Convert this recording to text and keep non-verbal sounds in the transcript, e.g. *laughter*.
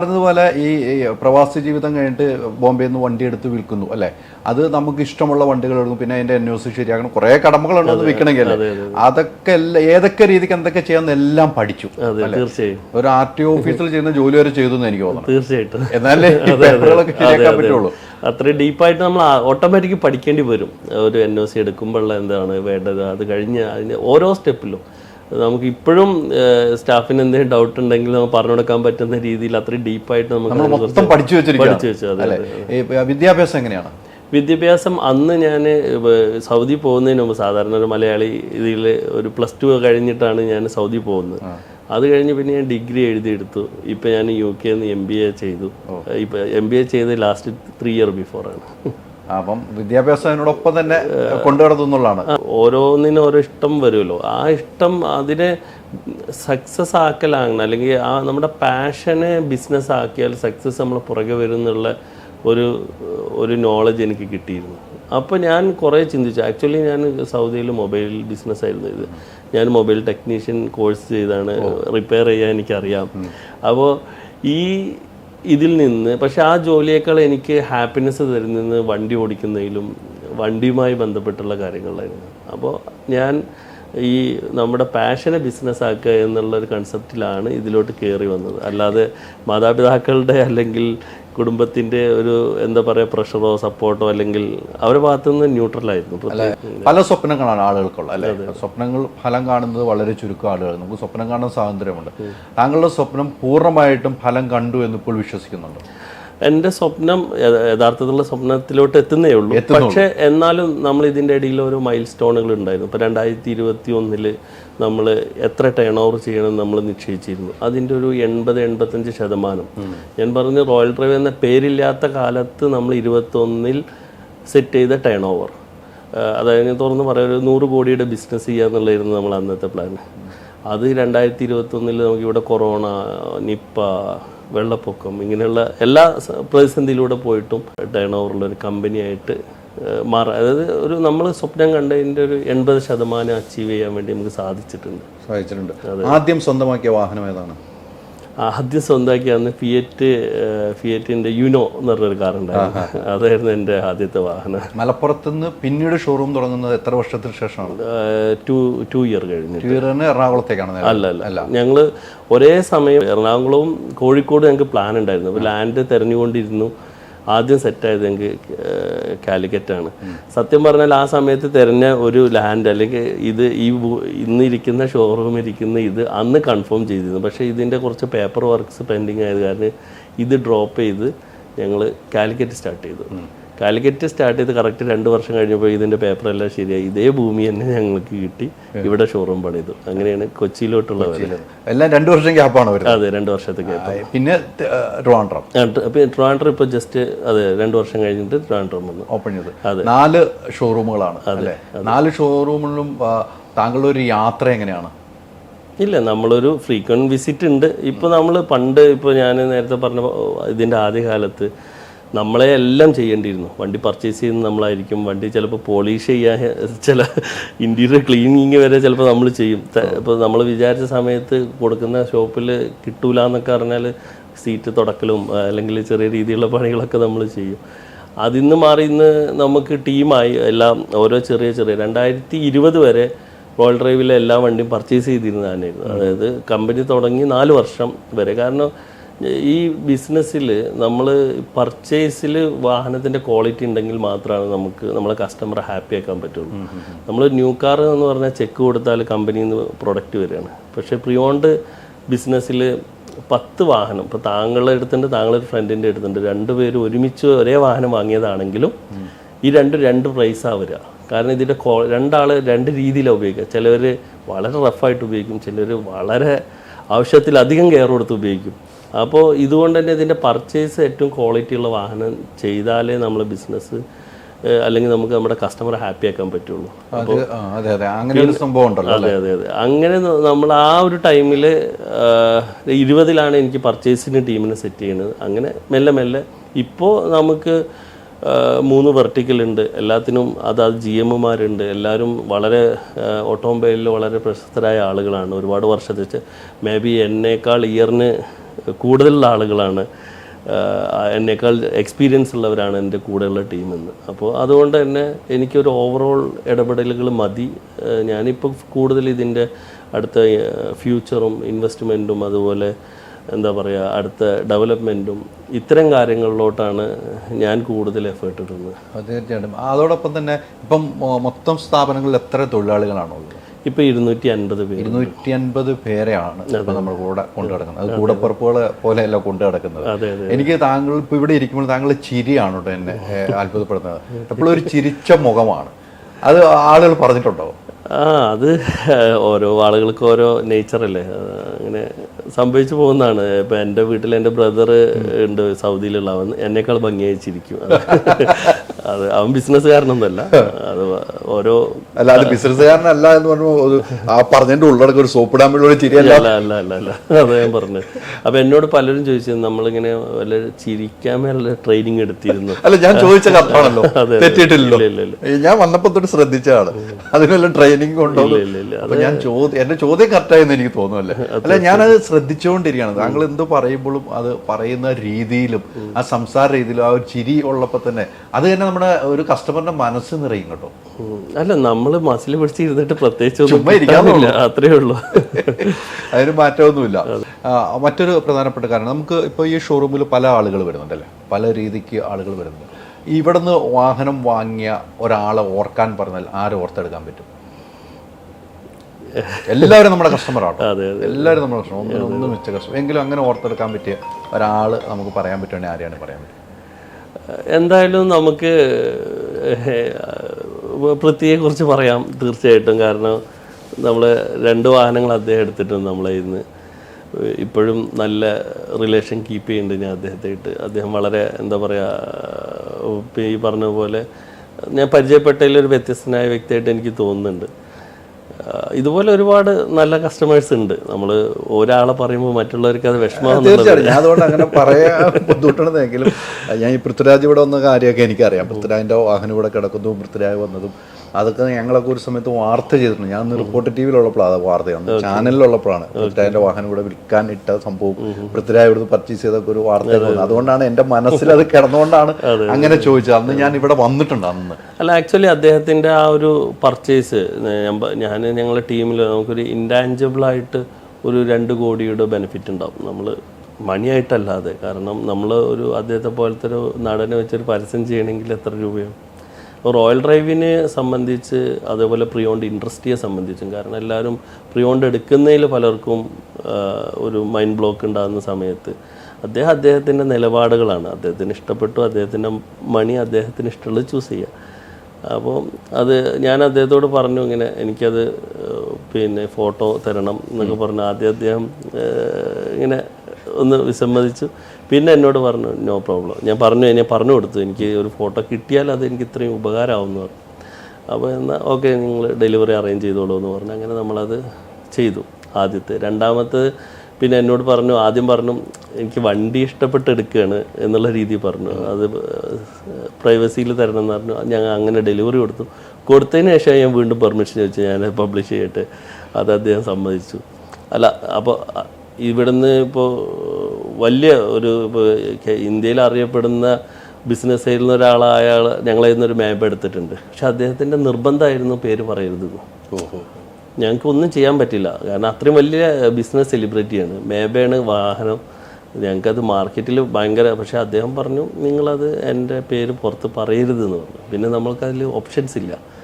പറഞ്ഞതുപോലെ ഈ പ്രവാസി ജീവിതം കഴിഞ്ഞിട്ട് ബോംബെയിൽ നിന്ന് വണ്ടി എടുത്ത് വിൽക്കുന്നു അല്ലെ? അത് നമുക്ക് ഇഷ്ടമുള്ള വണ്ടികൾ എടുക്കും പിന്നെ അതിന്റെ എൻ ഒ സി ശരിയാക്കണം. കുറെ കടമകളുണ്ടെന്ന് വിൽക്കണമെങ്കിൽ അതൊക്കെ ഏതൊക്കെ രീതിക്ക് എന്തൊക്കെ ചെയ്യാമെന്ന് എല്ലാം പഠിച്ചു തീർച്ചയായും. ഒരു ആർ ടി ഓഫീസിൽ ചെയ്യുന്ന ജോലി വരെ ചെയ്തു എന്ന് എനിക്ക് തോന്നുന്നു തീർച്ചയായിട്ടും. എന്നാലേ ശരിയാക്കാൻ പറ്റുള്ളൂ. അത്രയും ഡീപ്പായിട്ട് നമ്മൾ ഓട്ടോമാറ്റിക് പഠിക്കേണ്ടി വരും. ഒരു എൻ ഒ സി എടുക്കുമ്പോഴുള്ള എന്താണ് വേണ്ടത്? അത് കഴിഞ്ഞ് അതിന് ഓരോ സ്റ്റെപ്പിലും നമുക്ക് ഇപ്പോഴും സ്റ്റാഫിന് എന്തെങ്കിലും ഡൗട്ട് ഉണ്ടെങ്കിൽ നമുക്ക് പറഞ്ഞു കൊടുക്കാൻ പറ്റുന്ന രീതിയിൽ അത്രയും ഡീപ്പായിട്ട് നമുക്ക് മൊത്തം പഠിച്ചു വെച്ചു. വിദ്യാഭ്യാസം എങ്ങനെയാണ്? വിദ്യാഭ്യാസം അന്ന് ഞാൻ സൗദി പോകുന്നതിന് മുമ്പ് സാധാരണ ഒരു മലയാളി ഇതിൽ ഒരു പ്ലസ് ടു കഴിഞ്ഞിട്ടാണ് ഞാൻ സൗദി പോകുന്നത്. അത് കഴിഞ്ഞ് പിന്നെ ഞാൻ ഡിഗ്രി എഴുതിയെടുത്തു. ഇപ്പം ഞാൻ യു കെ നിന്ന് എം ബി എ ചെയ്തു. ഇപ്പം എം ബി എ ചെയ്ത് ലാസ്റ്റ് ത്രീ ഇയർ ബിഫോറാണ് അപ്പം വിദ്യാഭ്യാസം അതിനോടൊപ്പം തന്നെ കൊണ്ടുവരുന്നുള്ളതാണ് എന്നുള്ളതാണ് ഓരോന്നിനും ഓരോ ഇഷ്ടം വരുമല്ലോ. ആ ഇഷ്ടം അതിനെ സക്സസ് ആക്കലാണ് അല്ലെങ്കിൽ ആ നമ്മുടെ പാഷനെ ബിസിനസ് ആക്കിയാൽ സക്സസ് നമ്മൾ പുറകെ വരും എന്നുള്ള ഒരു ഒരു നോളജ് എനിക്ക് കിട്ടിയിരുന്നു. അപ്പോൾ ഞാൻ കുറേ ചിന്തിച്ചു. ആക്ച്വലി ഞാൻ സൗദിയിൽ മൊബൈൽ ബിസിനസ് ആയിരുന്നു ഇത് ഞാൻ മൊബൈൽ ടെക്നീഷ്യൻ കോഴ്സ് ചെയ്താണ് റിപ്പയർ ചെയ്യാൻ എനിക്കറിയാം. അപ്പോൾ ഈ ഇതിൽ നിന്ന് പക്ഷെ ആ ജോലിയേക്കാൾ എനിക്ക് ഹാപ്പിനെസ് തരുന്നത് വണ്ടി ഓടിക്കുന്നതിലും വണ്ടിയുമായി ബന്ധപ്പെട്ടുള്ള കാര്യങ്ങളിലായിരുന്നു. അപ്പോൾ ഞാൻ ഈ നമ്മുടെ പാഷനെ ബിസിനസ് ആക്കുക എന്നുള്ള ഒരു കൺസെപ്റ്റിലാണ് ഇതിലോട്ട് കയറി വന്നത്. അല്ലാതെ മാതാപിതാക്കളുടെ അല്ലെങ്കിൽ കുടുംബത്തിന്റെ ഒരു എന്താ പറയുക പ്രഷറോ സപ്പോർട്ടോ അല്ലെങ്കിൽ അവരുടെ ഭാഗത്തുനിന്ന് ന്യൂട്രലായിരുന്നു പല സ്വപ്നങ്ങളാണ് ആളുകൾക്കുള്ളത് അല്ലെ? സ്വപ്നങ്ങൾ ഫലം കാണുന്നത് വളരെ ചുരുക്കം ആളുകൾ നമുക്ക് സ്വപ്നം കാണാൻ സ്വാതന്ത്ര്യമുണ്ട്. താങ്കളുടെ സ്വപ്നം പൂർണമായിട്ടും ഫലം കണ്ടു എന്ന് ഇപ്പോൾ വിശ്വസിക്കുന്നുണ്ട്? എന്റെ സ്വപ്നം യഥാർത്ഥത്തിലുള്ള സ്വപ്നത്തിലോട്ട് എത്തുന്നേ ഉള്ളൂ. പക്ഷേ എന്നാലും നമ്മൾ ഇതിന്റെ ഇടയിൽ ഓരോ മൈൽ സ്റ്റോണുകൾ ഉണ്ടായിരുന്നു. ഇപ്പോൾ രണ്ടായിരത്തി ഇരുപത്തി ഒന്നിൽ നമ്മൾ എത്ര ടേൺ ഓവർ ചെയ്യണം നമ്മൾ നിശ്ചയിച്ചിരുന്നു. അതിന്റെ ഒരു എൺപത് എൺപത്തഞ്ച് ശതമാനം. ഞാൻ പറഞ്ഞു റോയൽ ഡ്രൈവ് എന്ന പേരില്ലാത്ത കാലത്ത് നമ്മൾ ഇരുപത്തൊന്നിൽ സെറ്റ് ചെയ്ത ടേൺ ഓവർ അതായത് ഞാൻ തുറന്ന് പറയാം ഒരു നൂറ് കോടിയുടെ ബിസിനസ് ചെയ്യാന്നുള്ളതായിരുന്നു നമ്മൾ അന്നത്തെ പ്ലാൻ അത് രണ്ടായിരത്തി ഇരുപത്തൊന്നിൽ നമുക്ക് ഇവിടെ കൊറോണ നിപ്പ വെള്ളപ്പൊക്കം ഇങ്ങനെയുള്ള എല്ലാ പ്രതിസന്ധിയിലൂടെ പോയിട്ടും ടേൺ ഒരു കമ്പനിയായിട്ട് മാറാം അതായത് ഒരു നമ്മൾ സ്വപ്നം കണ്ടതിന്റെ ഒരു എൺപത് ശതമാനം അച്ചീവ് ചെയ്യാൻ വേണ്ടി നമുക്ക് സാധിച്ചിട്ടുണ്ട്. സാധിച്ചിട്ടുണ്ട്. ആദ്യം സ്വന്തമാക്കിയ വാഹനം ഏതാണ്? ആദ്യം സ്വന്തമാക്കി അന്ന് ഫിയറ്റ് ഫിയറ്റിന്റെ യുനോ എന്ന് പറഞ്ഞൊരു കാർ ഉണ്ടായിരുന്നു. അതായിരുന്നു എന്റെ ആദ്യത്തെ വാഹനം. മലപ്പുറത്ത് നിന്ന് പിന്നീട് ഷോറൂം തുടങ്ങുന്നത് എത്ര വർഷത്തിന് ശേഷമാണ്? ടു ടു ഇയർ കഴിഞ്ഞു ടീറിന് എറണാകുളത്തേക്കാണ് നേരെ. അല്ല അല്ല. ഞങ്ങൾ ഒരേ സമയം എറണാകുളവും കോഴിക്കോടും ഞങ്ങൾക്ക് പ്ലാൻ ഉണ്ടായിരുന്നു. അപ്പോൾ ലാൻഡ് തിരഞ്ഞുകൊണ്ടിരുന്നു. ആദ്യം സെറ്റായത് ഞങ്ങൾക്ക് കാലിക്കറ്റാണ് സത്യം പറഞ്ഞാൽ ആ സമയത്ത് തിരഞ്ഞ ഒരു ലാൻഡ് അല്ലെങ്കിൽ ഇത് ഈ ഇന്നിരിക്കുന്ന ഷോറൂം ഇരിക്കുന്ന ഇത് അന്ന് കൺഫേം ചെയ്തിരുന്നു. പക്ഷേ ഇതിന്റെ കുറച്ച് പേപ്പർ വർക്ക്സ് പെൻഡിങ് ആയത് കാരണം ഇത് ഡ്രോപ്പ് ചെയ്ത് ഞങ്ങൾ കാലിക്കറ്റ് സ്റ്റാർട്ട് ചെയ്തു. കാലിക്കറ്റ് സ്റ്റാർട്ട് ചെയ്ത് കറക്റ്റ് രണ്ട് വർഷം കഴിഞ്ഞപ്പോൾ ഇതിന്റെ പേപ്പറെല്ലാം ശരിയായി. ഇതേ ഭൂമി തന്നെ ഞങ്ങൾക്ക് കിട്ടി. ഇവിടെ ഷോറൂം പണിതു അങ്ങനെയാണ് കൊച്ചിയിലോട്ടുള്ള എല്ലാം രണ്ട് വർഷം ഗ്യാപ്പാണ് അതെ രണ്ട് വർഷത്തെ ഗ്യാപ്പ് പിന്നെ ട്രിവാൻഡ്രം. ട്രിവാൻഡ്രം ഇപ്പോൾ ജസ്റ്റ് അതെ രണ്ട് വർഷം കഴിഞ്ഞിട്ട് ട്രിവാൻഡ്രം വന്നു. ഓപ്പൺ ചെയ്ത്. നാല് ഷോറൂമുകളാണ് അതെ നാല് ഷോറൂമുകളിലും താങ്കളുടെ ഒരു യാത്ര എങ്ങനെയാണ്? ഇല്ല നമ്മളൊരു ഫ്രീക്വന്റ് വിസിറ്റ് ഉണ്ട്. ഇപ്പോൾ നമ്മൾ പണ്ട് ഇപ്പോൾ ഞാൻ നേരത്തെ പറഞ്ഞ ഇതിന്റെ ആദ്യകാലത്ത് നമ്മളെ എല്ലാം ചെയ്യേണ്ടിയിരുന്നു. വണ്ടി പർച്ചേസ് ചെയ്യുന്ന നമ്മളായിരിക്കും. വണ്ടി ചിലപ്പോൾ പോളിഷ് ചെയ്യാൻ ചില ഇന്റീരിയർ ക്ലീനിങ് വരെ ചിലപ്പോൾ നമ്മൾ ചെയ്യും. ഇപ്പോൾ നമ്മൾ വിചാരിച്ച സമയത്ത് കൊടുക്കുന്ന ഷോപ്പിൽ കിട്ടൂല എന്നൊക്കെ പറഞ്ഞാൽ സീറ്റ് തുടക്കലും അല്ലെങ്കിൽ ചെറിയ രീതിയിലുള്ള പണികളൊക്കെ നമ്മൾ ചെയ്യും. അതിൽ നിന്ന് മാറി ഇന്ന് നമുക്ക് ടീമായി എല്ലാം ഓരോ ചെറിയ ചെറിയ രണ്ടായിരത്തി ഇരുപത് വരെ റോയൽ ഡ്രൈവിലെ എല്ലാ വണ്ടിയും പർച്ചേസ് ചെയ്തിരുന്ന തന്നെയായിരുന്നു അതായത് കമ്പനി തുടങ്ങി നാല് വർഷം വരെ. കാരണം ഈ ബിസിനസ്സിൽ നമ്മൾ പർച്ചേസിൽ വാഹനത്തിന്റെ ക്വാളിറ്റി ഉണ്ടെങ്കിൽ മാത്രമാണ് നമുക്ക് നമ്മളെ കസ്റ്റമർ ഹാപ്പി ആക്കാൻ പറ്റുള്ളൂ. നമ്മൾ ന്യൂ കാർ എന്ന് പറഞ്ഞാൽ ചെക്ക് കൊടുത്താൽ കമ്പനിയിൽ നിന്ന് പ്രൊഡക്റ്റ് വരികയാണ് പക്ഷേ പ്രിയോണ്ട് ബിസിനസ്സിൽ പത്ത് വാഹനം ഇപ്പോൾ താങ്കളുടെ അടുത്തുണ്ട് താങ്കളൊരു ഫ്രണ്ടിന്റെ അടുത്തുണ്ട് രണ്ടുപേരും ഒരുമിച്ച് ഒരേ വാഹനം വാങ്ങിയതാണെങ്കിലും ഈ രണ്ട് രണ്ട് പ്രൈസാണ് വരിക കാരണം ഇതിന്റെ കോ രണ്ടാൾ രണ്ട് രീതിയിലാണ് ഉപയോഗിക്കുക. ചിലവർ വളരെ റഫായിട്ട് ഉപയോഗിക്കും ചിലർ വളരെ ആവശ്യത്തിലധികം കെയർ കൊടുത്ത് ഉപയോഗിക്കും. അപ്പോൾ ഇതുകൊണ്ട് തന്നെ ഇതിന്റെ പർച്ചേസ് ഏറ്റവും ക്വാളിറ്റി ഉള്ള വാഹനം ചെയ്താലേ നമ്മൾ ബിസിനസ് അല്ലെങ്കിൽ നമുക്ക് നമ്മുടെ കസ്റ്റമർ ഹാപ്പി ആക്കാൻ പറ്റുള്ളൂ. അപ്പോൾ അതെ അതെ അങ്ങനെ ഒരു സംഭവം ഉണ്ടല്ലോ അതെ അതെ അതെ. അങ്ങനെ നമ്മൾ ആ ഒരു ടൈമിൽ ഇരുപതിലാണ് എനിക്ക് പർച്ചേസിന് ടീമിനെ സെറ്റ് ചെയ്യുന്നത്. അങ്ങനെ മെല്ലെ മെല്ലെ. ഇപ്പോൾ നമുക്ക് മൂന്ന് വെർട്ടിക്കൽ ഉണ്ട്. എല്ലാത്തിനും അതാത് ജി എമ്മുമാരുണ്ട് എല്ലാവരും വളരെ ഓട്ടോമൊബൈലിൽ വളരെ പ്രശസ്തരായ ആളുകളാണ്. ഒരുപാട് വർഷത്തെ മേ ബി എന്നേക്കാൾ ഇയറിന് കൂടുതലുള്ള ആളുകളാണ് എന്നേക്കാൾ എക്സ്പീരിയൻസ് ഉള്ളവരാണ് എന്റെ കൂടെയുള്ള ടീമെന്ന് അപ്പോൾ അതുകൊണ്ട് തന്നെ എനിക്കൊരു ഓവറോൾ ഇടപെടലുകൾ മതി. ഞാനിപ്പോൾ കൂടുതൽ ഇതിന്റെ അടുത്ത ഫ്യൂച്ചറും ഇൻവെസ്റ്റ്മെന്റും അതുപോലെ എന്താ പറയുക അടുത്ത ഡെവലപ്മെന്റും ഇത്തരം കാര്യങ്ങളിലോട്ടാണ് ഞാൻ കൂടുതൽ എഫേർട്ട് ഇടുന്നത്. തീർച്ചയായിട്ടും. അതോടൊപ്പം തന്നെ ഇപ്പം മൊത്തം സ്ഥാപനങ്ങളിൽ എത്ര തൊഴിലാളികളാണോ ഉള്ളത് ഇപ്പോൾ ഇരുന്നൂറ്റി അൻപത് പേര് ഇരുന്നൂറ്റി അൻപത് പേരെയാണ് നമ്മൾ കൂടെ കൊണ്ടു നടക്കുന്നത്. അത് കൂടപ്പുറപ്പുകളെ പോലെയല്ല കൊണ്ടു അതെ എനിക്ക് താങ്കൾ ഇപ്പൊ ഇവിടെ ഇരിക്കുമ്പോൾ താങ്കൾ ചിരിയാണ് കേട്ടോ എന്നെ അത്ഭുതപ്പെടുന്നത്. *laughs* എപ്പോഴും ഒരു ചിരിച്ച മുഖമാണ്. അത് ആളുകൾ പറഞ്ഞിട്ടുണ്ടോ? ആ അത് ഓരോ ആളുകൾക്ക് ഓരോ നേച്ചറല്ലേ അങ്ങനെ സംഭവിച്ചു പോകുന്നതാണ്. ഇപ്പം എന്റെ വീട്ടിൽ എന്റെ ബ്രദർ ഉണ്ട് സൗദിയിലുള്ള അവൻ എന്നേക്കാൾ ഭംഗിയായി ചിരിക്കും. *laughs* അത് അവൻ ബിസിനസ്സുകാരനൊന്നുമല്ല. അത് ഓരോ അല്ല അത് ബിസിനസ്സുകാരനല്ല എന്ന് പറഞ്ഞു ആ പറഞ്ഞതിന്റെ ഉള്ളടക്കം ഒരു സോപ്പ് ഡാമിൽ ചിരിയല്ല അല്ല അല്ല അല്ല അല്ല അത് ഞാൻ പറഞ്ഞു അപ്പൊ എന്നോട് പലരും ചോദിച്ചത് നമ്മളിങ്ങനെ വല്ല ചിരിക്കാൻ മേലെ ട്രെയിനിങ് എടുത്തിരുന്നു. അല്ല ഞാൻ ചോദിച്ച കത്താണല്ലോ. *laughs* തെറ്റിയിട്ടില്ലല്ലോ. ഞാൻ വന്നപ്പോ തൊട്ട് ശ്രദ്ധിച്ചതാണ്. അതിനുള്ള ട്രെയിനിങ് ഉണ്ടോ. അപ്പൊ ഞാൻ ചോദ്യം എന്റെ ചോദ്യം കറക്റ്റായെന്ന് എനിക്ക് തോന്നുമല്ലേ അല്ല ഞാനത് ശ്രദ്ധിച്ചുകൊണ്ടിരിക്കുകയാണ് താങ്കൾ എന്ത് പറയുമ്പോഴും അത് പറയുന്ന രീതിയിലും ആ സംസാര രീതിയിലും ആ ഒരു ചിരി ഉള്ളപ്പോ തന്നെ അത് തന്നെ നമ്മുടെ ഒരു കസ്റ്റമറിന്റെ മനസ്സ് നിറയും കേട്ടോ. അല്ല നമ്മൾ മസിൽ പിടിച്ചിരുന്നിട്ട് പ്രത്യേകിച്ച് ഒന്നും അത്രേ ഉള്ളൂ. അതിന് മാറ്റമൊന്നുമില്ല. മറ്റൊരു പ്രധാനപ്പെട്ട കാരണം നമുക്ക് ഇപ്പോൾ ഈ ഷോറൂമിൽ പല ആളുകൾ വരുന്നുണ്ടല്ലേ പല രീതിക്ക് ആളുകൾ വരുന്നുണ്ട്. ഇവിടുന്ന് വാഹനം വാങ്ങിയ ഒരാളെ ഓർക്കാൻ പറഞ്ഞാൽ ആരെ ഓർത്തെടുക്കാൻ പറ്റും? എല്ലാവരും നമ്മുടെ കസ്റ്റമറാണ് എല്ലാവരും നമ്മുടെ കസ്റ്റമർ ഒന്നും ഒന്നും മിച്ച കസ്റ്റമർ എങ്കിലും അങ്ങനെ ഓർത്തെടുക്കാൻ പറ്റിയ ഒരാൾ നമുക്ക് പറയാൻ പറ്റുവാണെങ്കിൽ ആരെയാണ് പറയാൻ പറ്റും എന്തായാലും നമുക്ക് പൃഥ്വിയെക്കുറിച്ച് പറയാം തീർച്ചയായിട്ടും. കാരണം നമ്മൾ രണ്ട് വാഹനങ്ങൾ അദ്ദേഹം എടുത്തിട്ടുണ്ട് നമ്മളെ ഇന്ന് ഇപ്പോഴും നല്ല റിലേഷൻ കീപ്പ് ചെയ്യുന്നുണ്ട് ഞാൻ അദ്ദേഹത്തായിട്ട്. അദ്ദേഹം വളരെ എന്താ പറയുക ഈ പറഞ്ഞ പോലെ ഞാൻ പരിചയപ്പെട്ടതിൽ ഒരു വ്യത്യസ്തനായ വ്യക്തിയായിട്ട് എനിക്ക് തോന്നുന്നുണ്ട്. ഇതുപോലെ ഒരുപാട് നല്ല കസ്റ്റമേഴ്സ് ഉണ്ട്. നമ്മൾ ഒരാളെ പറയുമ്പോൾ മറ്റുള്ളവർക്ക് അത് വിഷമം ഞാൻ അതുകൊണ്ട് അങ്ങനെ പറയാൻ ബുദ്ധിമുട്ടണമെങ്കിലും ഞാൻ ഈ പൃഥ്വിരാജ് ഇവിടെ വന്ന കാര്യമൊക്കെ എനിക്കറിയാം. പൃഥ്വിരാജിന്റെ വാഹനം ഇവിടെ കിടക്കുന്നതും പൃഥ്വിരാജ് വന്നതും അതൊക്കെ ഞങ്ങളൊക്കെ ഒരു സമയത്ത് വാർത്ത ചെയ്തിട്ടുണ്ട്. ഞാൻ അന്ന് റിപ്പോർട്ടർ ടി വിയിലുള്ളപ്പോഴാണ് വാർത്തയാണ് ചാനലിലുള്ളപ്പോഴാണ്. പൃഥ്വിരാജിന്റെ വാഹനം ഇവിടെ വിൽക്കാൻ ഇട്ട സംഭവം. പൃഥ്വിരാജ് ഇവിടുന്ന് പർച്ചേസ് ചെയ്തൊക്കെ ഒരു വാർത്ത അതുകൊണ്ടാണ് എന്റെ മനസ്സിൽ അത് കിടന്നുകൊണ്ടാണ് അങ്ങനെ ചോദിച്ചത്. അന്ന് ഞാൻ ഇവിടെ വന്നിട്ടുണ്ട് അന്ന്. അല്ല ആക്ച്വലി അദ്ദേഹത്തിന്റെ ആ ഒരു പർച്ചേസ് ഞാൻ ഞങ്ങളുടെ ടീമിൽ നമുക്കൊരു ഇൻടാഞ്ചബിൾ ആയിട്ട് ഒരു രണ്ട് കോടിയുടെ ബെനിഫിറ്റ് ഉണ്ടാവും. നമ്മൾ മണിയായിട്ടല്ലാതെ. കാരണം നമ്മൾ ഒരു അദ്ദേഹത്തെ പോലത്തെ ഒരു നടനെ വെച്ചൊരു പരസ്യം ചെയ്യണമെങ്കിൽ എത്ര രൂപയാണ് റോയൽ ഡ്രൈവിനെ സംബന്ധിച്ച് അതേപോലെ പ്രിയോണ്ട് ഇൻഡസ്ട്രിയെ സംബന്ധിച്ചും കാരണം എല്ലാവരും പ്രിയോണ്ട് എടുക്കുന്നതിൽ പലർക്കും ഒരു മൈൻഡ് ബ്ലോക്ക് ഉണ്ടാകുന്ന സമയത്ത് അദ്ദേഹം അദ്ദേഹത്തിന്റെ നിലപാടുകളാണ്. അദ്ദേഹത്തിന് ഇഷ്ടപ്പെട്ടു അദ്ദേഹത്തിന്റെ മണി അദ്ദേഹത്തിന് ഇഷ്ടമുള്ളത് ചൂസ് ചെയ്യുക അപ്പോൾ അത് ഞാൻ അദ്ദേഹത്തോട് പറഞ്ഞു ഇങ്ങനെ എനിക്കത് പിന്നെ ഫോട്ടോ തരണം എന്നൊക്കെ പറഞ്ഞു ആദ്യം അദ്ദേഹം ഇങ്ങനെ ഒന്ന് വിസമ്മതിച്ചു. പിന്നെ എന്നോട് പറഞ്ഞു നോ പ്രോബ്ലം ഞാൻ പറഞ്ഞു എന്നെ പറഞ്ഞു കൊടുത്തു. എനിക്ക് ഒരു ഫോട്ടോ കിട്ടിയാൽ അത് എനിക്ക് ഇത്രയും ഉപകാരമാവുമെന്ന് പറഞ്ഞു. അപ്പോൾ എന്നാൽ ഓക്കെ നിങ്ങൾ ഡെലിവറി അറേഞ്ച് ചെയ്തോളൂ എന്ന് പറഞ്ഞു. അങ്ങനെ നമ്മളത് ചെയ്തു. ആദ്യത്തെ. രണ്ടാമത്തെ പിന്നെ എന്നോട് പറഞ്ഞു ആദ്യം പറഞ്ഞു എനിക്ക് വണ്ടി ഇഷ്ടപ്പെട്ട് എടുക്കുകയാണ് എന്നുള്ള രീതി പറഞ്ഞു. അത് പ്രൈവസിയിൽ തരണം എന്ന് പറഞ്ഞു. ഞങ്ങൾ അങ്ങനെ ഡെലിവറി കൊടുത്തു. കൊടുത്തതിന് ശേഷം ഞാൻ വീണ്ടും പെർമിഷൻ ചോദിച്ചു. ഞാൻ പബ്ലിഷ് ചെയ്യട്ടെ അത് അദ്ദേഹം സമ്മതിച്ചു. അല്ല അപ്പോൾ ഇവിടുന്ന് ഇപ്പോൾ വലിയ ഒരു ഇന്ത്യയിൽ അറിയപ്പെടുന്ന ബിസിനസ് ചെയ്യുന്ന ഒരാളായ ആൾ ഞങ്ങളെ ഒരു മാപ്പ് എടുത്തിട്ടുണ്ട്. പക്ഷെ അദ്ദേഹത്തിന്റെ നിർബന്ധമായിരുന്നു പേര് പറയരുത് ഓഹോ. ഞങ്ങൾക്ക് ഒന്നും ചെയ്യാൻ പറ്റില്ല. കാരണം അത്രയും വലിയ ബിസിനസ് സെലിബ്രിറ്റിയാണ് മേബയാണ് വാഹനം. ഞങ്ങൾക്കത് മാർക്കറ്റിൽ ഭയങ്കര പക്ഷെ അദ്ദേഹം പറഞ്ഞു നിങ്ങളത് എന്റെ പേര് പുറത്ത് പറയരുതെന്ന് പറഞ്ഞു. പിന്നെ നമ്മൾക്കതിൽ ഓപ്ഷൻസ് ഇല്ല.